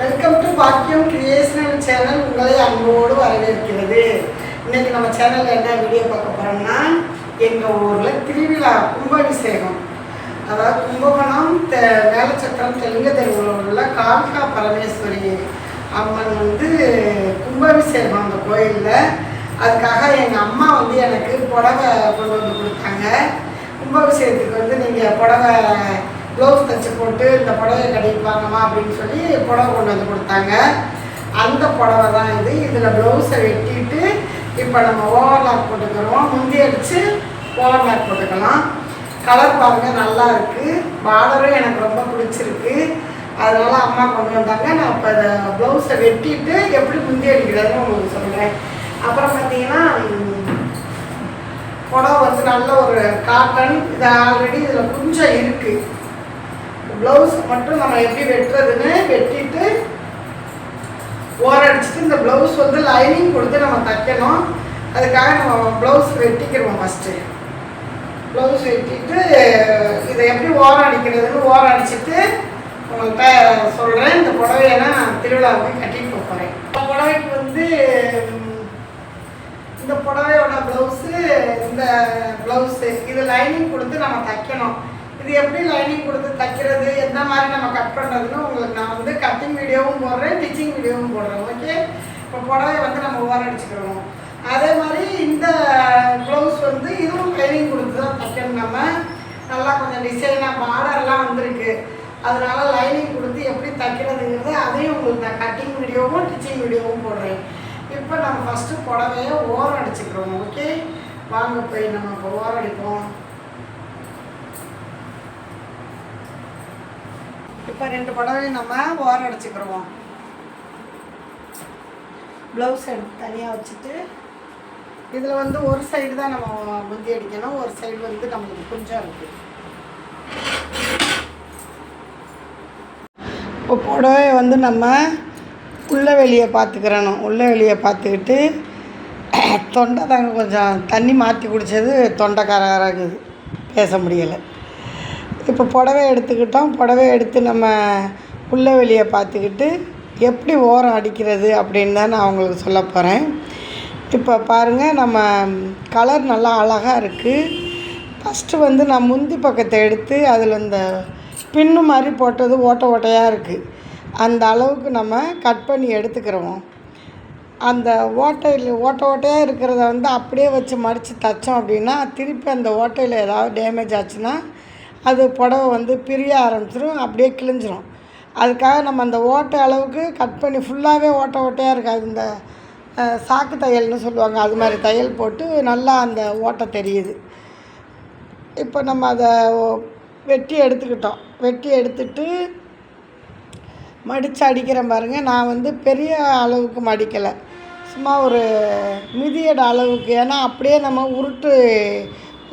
Welcome to Bakkiyam creational channel உங்களை அன்போடு வரவேற்கிறது. இன்னைக்கு நம்ம சேனலில் என்ன வீடியோ பார்க்க போகிறோம்னா எங்கள் ஊரில் திருவிழா கும்பாபிஷேகம். அதாவது கும்பகோணம் தெ வேலச்சக்கரம் தெலுங்கு தெருவில் உள்ள காளிகா பரமேஸ்வரி அம்மன் வந்து கும்பாபிஷேகம் அந்த கோயிலில். அதுக்காக எங்கள் அம்மா வந்து எனக்கு புடவை கொண்டு வந்து கொடுத்தாங்க. கும்பாபிஷேகத்துக்கு வந்து நீங்கள் புடவை ப்ளவுஸ் தைச்சி போட்டு இந்த புடவை கட்டிட்டு வாங்கம்மா அப்படின்னு சொல்லி புடவை கொண்டு வந்து கொடுத்தாங்க. அந்த புடவை தான் இது. இதில் ப்ளவுஸை வெட்டிட்டு இப்போ நம்ம ஓவர்லாக் போட்டுக்கிறோம். முந்தி அடித்து ஓவர்லாக் போட்டுக்கலாம். கலர் பாருங்கள் நல்லா இருக்குது பார்டரும் எனக்கு ரொம்ப பிடிச்சிருக்கு. அதனால அம்மா கொண்டு வந்தாங்க. நான் இப்போ அதை ப்ளவுஸை வெட்டிட்டு எப்படி முந்தி அடிக்கிறதுன்னு உங்களுக்கு சொல்கிறேன் அப்புறம் பார்த்தீங்கன்னா புடவை வந்து நல்ல ஒரு காட்டன் இது ஆல்ரெடி இதில் கொஞ்சம் இருக்குது ப்ளவுஸ் மட்டும் நம்ம எப்படி வெட்டுறதுன்னு வெட்டிட்டு ஓரம் அடிச்சுட்டு இந்த ப்ளவுஸ் வந்து லைனிங் கொடுத்து நம்ம தைக்கணும். அதுக்காக நம்ம ப்ளவுஸ் வெட்டிக்கிறோம் ஃபஸ்ட்டு ப்ளவுஸ் வெட்டிட்டு இதை எப்படி ஓரம் அடிக்கிறதுன்னு ஓரம் அடிச்சுட்டு உங்கள்கிட்ட சொல்கிறேன் இந்த புடவையை நான் திருவிழாவுக்கு கட்டிட்டு போகிறேன் இந்த புடவைக்கு வந்து இந்த புடவையோட ப்ளவுஸு இந்த ப்ளவுஸு இது லைனிங் கொடுத்து நம்ம தைக்கணும். இது எப்படி லைனிங் கொடுத்து தைக்கிறது எந்த மாதிரி நம்ம கட் பண்ணுறதுன்னு உங்களுக்கு நான் வந்து கட்டிங் வீடியோவும் போடுறேன் ஸ்டிச்சிங் வீடியோவும் போடுறேன். ஓகே இப்போ புடவை வந்து நம்ம ஓரம் அடிச்சுக்கிறோம். அதே மாதிரி இந்த ப்ளவுஸ் வந்து இதுவும் லைனிங் கொடுத்து தான் தைக்கணும் நம்ம. நல்லா கொஞ்சம் டிசைனாக பார்டர்லாம் வந்திருக்கு. அதனால லைனிங் கொடுத்து எப்படி தைக்கிறதுங்கிறது அதையும் உங்களுக்கு நான் கட்டிங் வீடியோவும் ஸ்டிச்சிங் வீடியோவும் போடுறேன். இப்போ நம்ம ஃபஸ்ட்டு புடவையை ஓரம் அடிச்சுக்கிறோம். ஓகே வாங்க போய் நம்ம இப்போ ஓரம் அடிப்போம். இப்போ ரெண்டு புடவையும் நம்ம ஓரம் அடிச்சுக்கிடுவோம் ப்ளவுஸ் எடுத்து தனியாக வச்சுட்டு. இதில் வந்து ஒரு சைடு தான் நம்ம முந்தி அடிக்கணும் ஒரு சைடு வந்து நம்மளுக்கு கொஞ்சம் இருக்குது இப்போ புடவை வந்து நம்ம உள்ள வெளியே பார்த்துக்கிறணும் உள்ள வெளியே பார்த்துக்கிட்டு தொண்டை தாங்க கொஞ்சம் தண்ணி மாற்றி குடித்தது தொண்டை கரகராகுது பேச முடியலை. இப்போ புடவை எடுத்துக்கிட்டோம். புடவை எடுத்து நம்ம உள்ள வெளியே பார்த்துக்கிட்டு எப்படி ஓரம் அடிக்கிறது அப்படின்னு தான் நான் உங்களுக்கு சொல்ல போகிறேன் இப்போ பாருங்கள் நம்ம கலர் நல்லா அழகாக இருக்குது ஃபஸ்ட்டு வந்து நான் முந்தி பக்கத்தை எடுத்து அதில் இந்த பின்னு மாதிரி போட்டது ஓட்டை ஓட்டையாக இருக்குது அந்த அளவுக்கு நம்ம கட் பண்ணி எடுத்துக்கிறோம். அந்த ஓட்டையில் ஓட்டை ஓட்டையாக இருக்கிறத வந்து அப்படியே வச்சு மடித்து தைச்சோம் அப்படின்னா திருப்பி அந்த ஓட்டையில் ஏதாவது டேமேஜ் ஆச்சுன்னா அது புடவை வந்து பிரிய ஆரம்பிச்சிடும் அப்படியே கிழிஞ்சிரும். அதுக்காக நம்ம அந்த ஓட்டை அளவுக்கு கட் பண்ணி ஃபுல்லாகவே ஓட்டை ஓட்டையாக இருக்காது. இந்த சாக்கு தையல்னு சொல்லுவாங்க அது மாதிரி தையல் போட்டு நல்லா அந்த ஓட்டை தெரியுது. இப்போ நம்ம அதை வெட்டி எடுத்துக்கிட்டோம். வெட்டி எடுத்துட்டு மடித்து அடிக்கிறேன் பாருங்க. நான் வந்து பெரிய அளவுக்கு மடிக்கலை. சும்மா ஒரு மிதியட அளவுக்கு. ஏன்னா அப்படியே நம்ம உருட்டு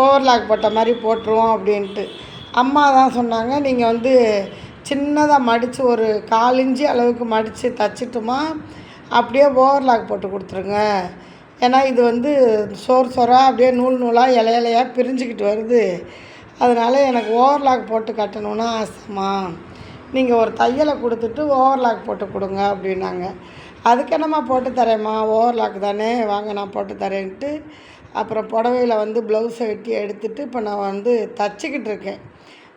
ஓவர்லாக் போட்ட மாதிரி போட்டுருவோம் அப்படின்ட்டு. அம்மா தான் சொன்னாங்க நீங்கள் வந்து சின்னதாக மடித்து ஒரு கால் அளவுக்கு மடித்து தச்சிட்டுமா அப்படியே ஓவர்லாக் போட்டு கொடுத்துருங்க. ஏன்னா இது வந்து சோறு சோறாக அப்படியே நூல் நூலாக இலை இலையாக பிரிஞ்சுக்கிட்டு வருது. அதனால் எனக்கு ஓவர்லாக் போட்டு கட்டணும்னா ஆசைமா நீங்கள் ஒரு தையலை கொடுத்துட்டு ஓவர்லாக் போட்டு கொடுங்க அப்படின்னாங்க. அதுக்கு என்னம்மா போட்டு தரேம்மா? ஓவர்லாக் தானே. வாங்க நான் போட்டு தரேன்ட்டு அப்புறம் புடவையில் வந்து ப்ளவுஸை வெட்டி எடுத்துகிட்டு இப்போ நான் வந்து தச்சுக்கிட்டு இருக்கேன்.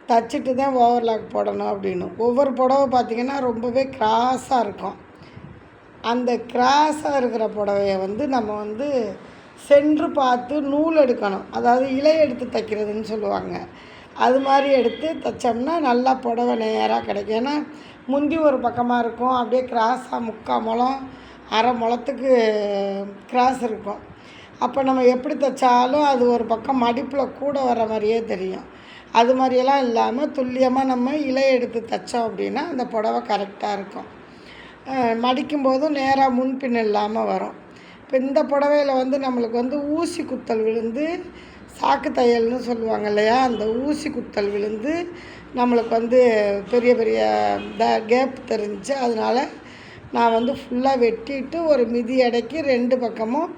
தச்சுட்டு தான் ஓவர்லாக் போடணும் அப்படின்னு. ஒவ்வொரு புடவை பார்த்திங்கன்னா ரொம்பவே கிராஸாக இருக்கும். அந்த கிராஸாக இருக்கிற புடவைய வந்து நம்ம வந்து சென்று பார்த்து நூல் எடுக்கணும். அதாவது இலை எடுத்து தைக்கிறதுன்னு சொல்லுவாங்க. அது மாதிரி எடுத்து தைச்சோம்னா நல்லா புடவை நேராக கிடைக்கும். ஏன்னா முந்தி ஒரு பக்கமாக இருக்கும். அப்படியே கிராஸாக முக்கால் முழம் அரை முழத்துக்கு கிராஸ் இருக்கும். அப்போ நம்ம எப்படி தைச்சாலும் அது ஒரு பக்கம் மடிப்பில் கூட வர மாதிரியே தெரியும். அது மாதிரியெல்லாம் இல்லாமல் துல்லியமாக நம்ம இலை எடுத்து தைச்சோம் அப்படின்னா அந்த புடவை கரெக்டாக இருக்கும். மடிக்கும்போதும் மடிக்கும் போதும் நேராக முன்பின் இல்லாமல் வரும். இப்போ இந்த புடவையில் வந்து நம்மளுக்கு வந்து ஊசி குத்தல் விழுந்து சாக்கு தையல்னு சொல்லுவாங்க இல்லையா? அந்த ஊசி குத்தல் விழுந்து நம்மளுக்கு வந்து பெரிய பெரிய த கேப் தெரிஞ்சு அதனால் நான் வந்து ஃபுல்லாக வெட்டிட்டு ஒரு மிதி அடைக்கி ரெண்டு பக்கமும்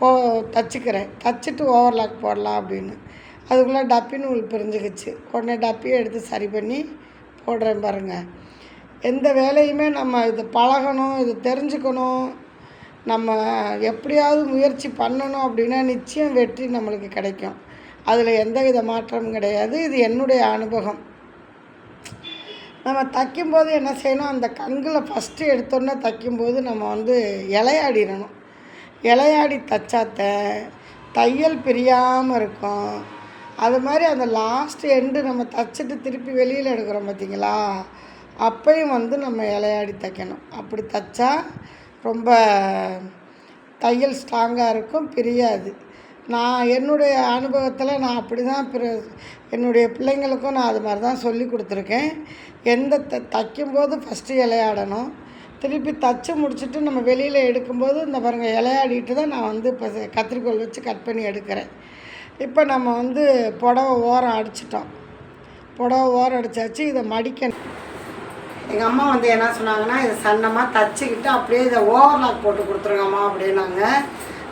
ஓ தச்சுக்கிறேன். தச்சுட்டு ஓவர்லாக் போடலாம் அப்படின்னு. அதுக்குள்ளே டப்பி நூல் பிரிஞ்சுக்கிச்சு. உடனே டப்பியை எடுத்து சரி பண்ணி போடுறேன் பாருங்கள் எந்த வேலையுமே நம்ம இது பழகணும் இது தெரிஞ்சுக்கணும். நம்ம எப்படியாவது முயற்சி பண்ணணும் அப்படின்னா நிச்சயம் வெற்றி நம்மளுக்கு கிடைக்கும். அதில் எந்த வித மாற்றமும் கிடையாது. இது என்னுடைய அனுபவம். நம்ம தைக்கும்போது என்ன செய்யணும்? அந்த கண்களை ஃபஸ்ட்டு எடுத்தோன்னே தைக்கும்போது நம்ம வந்து இலையாடிடணும். இலையாடி தைச்சாத்த தையல் பிரியாமல் இருக்கும். அது மாதிரி அந்த லாஸ்ட் எண்டு நம்ம தைச்சிட்டு திருப்பி வெளியில் எடுக்கிறோம் பார்த்தீங்களா அப்பையும் வந்து நம்ம இலையாடி தைக்கணும். அப்படி தைச்சா ரொம்ப தையல் ஸ்ட்ராங்காக இருக்கும் பிரியாது. நான் என்னுடைய அனுபவத்தில் நான் அப்படி தான் பிற என்னுடைய பிள்ளைங்களுக்கும் நான் அது மாதிரி தான் சொல்லி கொடுத்துருக்கேன். எந்த த தைக்கும்போது ஃபஸ்ட்டு இலையாடணும் திருப்பி தச்சு முடிச்சுட்டு நம்ம வெளியில் எடுக்கும்போது இந்த பாருங்கள் இலையாடிட்டு தான் நான் வந்து இப்போ கத்திரிக்கோல் வச்சு கட் பண்ணி எடுக்கிறேன். இப்போ நம்ம வந்து புடவை ஓரம் அடிச்சிட்டோம். புடவை ஓரம் அடித்தாச்சு இதை மடிக்கணும். எங்கள் அம்மா வந்து என்ன சொன்னாங்கன்னா இதை சன்னமாக தச்சுக்கிட்டு அப்படியே இதை ஓவர்லாக் போட்டு கொடுத்துருங்கம்மா அப்படின்னாங்க.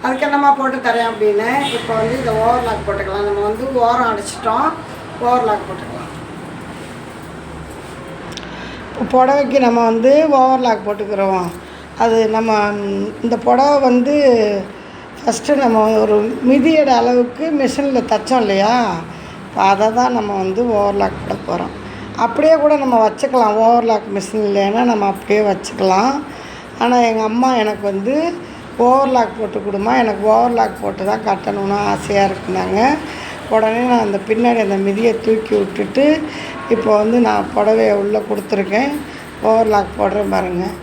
அதுக்கு என்னம்மா போட்டு தரேன் அப்படின்னு இப்போ வந்து இதை ஓவர்லாக் போட்டுக்கலாம். நம்ம வந்து ஓரம் அடிச்சிட்டோம் ஓவர்லாக் போட்டுக்கலாம். புடவைக்கு நம்ம வந்து ஓவர்லாக் போட்டுக்கிறோம். அது நம்ம இந்த புடவை வந்து ஃபஸ்ட்டு நம்ம ஒரு மிதியோட அளவுக்கு மிஷினில் தைச்சோம் இல்லையா? இப்போ அதை தான் நம்ம வந்து ஓவர்லாக் போட போகிறோம் அப்படியே கூட நம்ம வச்சுக்கலாம். ஓவர்லாக் மிஷின் இல்லைன்னா நம்ம அப்படியே வச்சுக்கலாம். ஆனால் எங்கள் அம்மா எனக்கு வந்து ஓவர்லாக் போட்டு கொடுமா எனக்கு ஓவர்லாக் போட்டு தான் கட்டணும்னு ஆசையாக இருக்குனாங்க. உடனே நான் அந்த பின்னாடி அந்த மிதியை தூக்கி விட்டுட்டு இப்போ வந்து நான் புடவைய உள்ளே கொடுத்துருக்கேன். ஓவர்லாக் போடுறேன் பாருங்கள்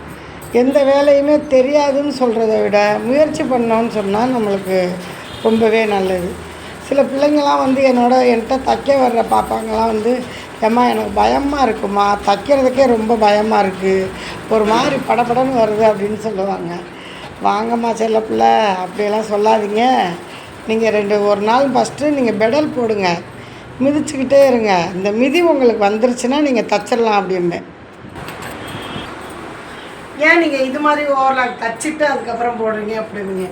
எந்த வேலையுமே தெரியாதுன்னு சொல்கிறத விட முயற்சி பண்ணோன்னு சொன்னால் நம்மளுக்கு ரொம்பவே நல்லது. சில பிள்ளைங்களாம் வந்து என்னோட என்கிட்ட தைக்க வர்ற பாப்பாங்களாம் வந்து ஏம்மா எனக்கு பயமாக இருக்குமா? தைக்கிறதுக்கே ரொம்ப பயமாக இருக்குது ஒரு மாதிரி படப்படன்னு வருது அப்படின்னு சொல்லுவாங்க. வாங்கம்மா செல்ல பிள்ளை அப்படியெல்லாம் சொல்லாதீங்க. நீங்கள் ரெண்டு ஒரு நாள் ஃபஸ்ட்டு நீங்கள் பெடல் போடுங்க. மிதிச்சுக்கிட்டே இருங்க. இந்த மிதி உங்களுக்கு வந்துருச்சுன்னா நீங்கள் தச்சிடலாம் அப்படின்னு. ஏன் நீங்கள் இது மாதிரி ஓவர்லாக் தச்சுட்டு அதுக்கப்புறம் போடுறீங்க? அப்படிங்க.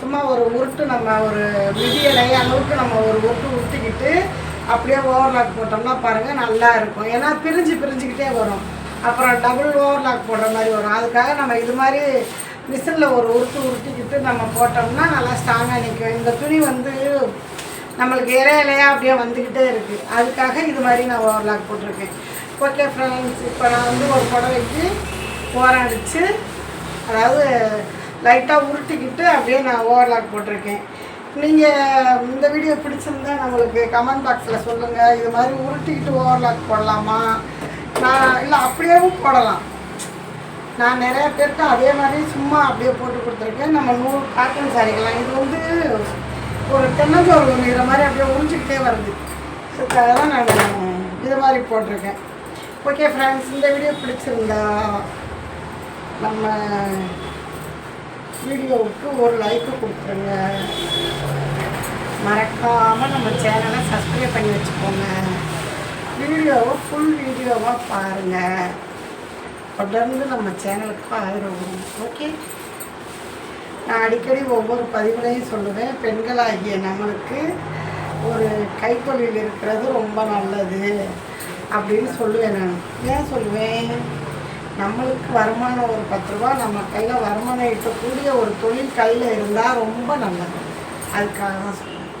சும்மா ஒரு உருட்டு நம்ம ஒரு மிதியடை அளவுக்கு நம்ம ஒரு உருட்டு உருட்டிக்கிட்டு அப்படியே ஓவர்லாக் போட்டோம்னா பாருங்கள் நல்லா இருக்கும். ஏன்னா பிரிஞ்சு பிரிஞ்சுக்கிட்டே வரும். அப்புறம் டபுள் ஓவர்லாக் போடுற மாதிரி வரும். அதுக்காக நம்ம இது மாதிரி மிஷினில் ஒரு உருட்டு உருட்டிக்கிட்டு நம்ம போட்டோம்னா நல்லா ஸ்ட்ராங்காக நிற்கும் இந்த துணி வந்து நம்மளுக்கு இலை இலையாக அப்படியே வந்துக்கிட்டே இருக்குது அதுக்காக இது மாதிரி நான் ஓவர்லாக் போட்டிருக்கேன். ஓகே ஃப்ரெண்ட்ஸ் இப்போ நான் வந்து ஒரு புடவைக்கு ஓரம் அடித்து அதாவது லைட்டாக உருட்டிக்கிட்டு அப்படியே நான் ஓவர்லாக் போட்டிருக்கேன். நீங்கள் இந்த வீடியோ பிடிச்சிருந்தா நம்மளுக்கு கமெண்ட் பாக்ஸில் சொல்லுங்கள் இது மாதிரி உருட்டிக்கிட்டு ஓவர்லாக் போடலாமா? நான் இல்லை அப்படியேவும் போடலாம். நான் நிறைய பேருக்கு அதே மாதிரி சும்மா அப்படியே போட்டு கொடுத்துருக்கேன். நம்ம நூறு காட்டன் சாரிக்கலாம் இது வந்து ஒரு தென்னஞ்சோறு உரிகிற மாதிரி அப்படியே உறிஞ்சிக்கிட்டே வருது. ஸோ அதெல்லாம் நான் இது மாதிரி போட்டிருக்கேன். ஓகே ஃப்ரெண்ட்ஸ் இந்த வீடியோ பிடிச்சிருந்தா நம்ம வீடியோவுக்கு ஒரு லைக்கு கொடுத்துருங்க. மறக்காமல் நம்ம சேனலை சப்ஸ்கிரைப் பண்ணி வச்சுக்கோங்க. வீடியோவை ஃபுல் வீடியோவாக பாருங்கள் தொடர்ந்து நம்ம சேனலுக்கு ஆதரவு கொடுங்க. ஓகே நான் அடிக்கடி ஒவ்வொரு பதிவுலையும் சொல்லுவேன். பெண்களாகிய நம்மளுக்கு ஒரு கைத்தொழில் இருக்கிறது ரொம்ப நல்லது அப்படின்னு சொல்லுவேன் நான். ஏன் சொல்லுவேன்? நம்மளுக்கு வருமானம் ஒரு பத்து ரூபா நம்ம கையில் வருமானம் ஈட்டக்கூடிய ஒரு தொழில் கையில் இருந்தால் ரொம்ப நல்லது. அதுக்காக தான் சொல்லுவேன்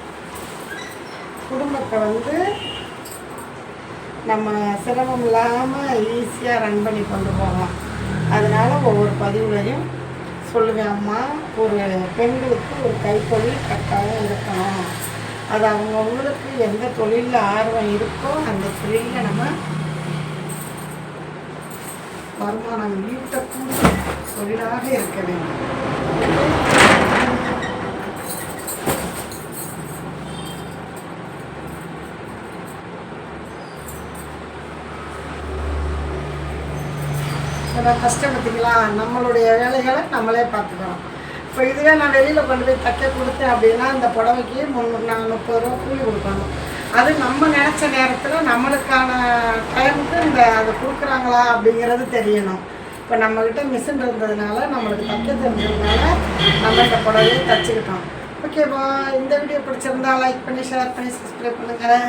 குடும்பத்தை வந்து நம்ம சிரமம் இல்லாமல் ஈஸியாக ரன் பண்ணி கொண்டு போகலாம். அதனால் ஒவ்வொரு பதிவுலையும் சொல்லுவேன் அம்மா ஒரு பெண்களுக்கு ஒரு கைத்தொழில் கட்டாயம் இருக்கணும். அது அவங்கவுங்களுக்கு எந்த தொழிலில் ஆர்வம் இருக்கோ அந்த தொழிலில் நம்ம வருமானம் ஈட்டக்கூடிய தொழிலாக இருக்க வேண்டும். கஷ்டம் பார்த்தீங்களா நம்மளுடைய வேலைகளை நம்மளே பார்த்துக்கலாம் இப்போ இதுவே நான் வெளியில் கொண்டு போய் தைக்க கொடுத்தேன் அப்படின்னா இந்த புடவைக்கு முந்நூறு நான் முப்பது ரூபா கூலி கொடுக்கணும். அது நம்ம நினச்ச நேரத்தில் நம்மளுக்கான டைமுக்கு இந்த அதை கொடுக்குறாங்களா அப்படிங்கிறது தெரியணும். இப்போ நம்மக்கிட்ட மிஷின் இருந்ததுனால நம்மளுக்கு தைக்க தெரிஞ்சதுனால நம்ம இந்த புடவையை தைச்சிக்கிட்டோம். ஓகேவா இந்த வீடியோ பிடிச்சிருந்தா லைக் பண்ணி ஷேர் பண்ணி சப்ஸ்கிரைப் பண்ணுங்கள்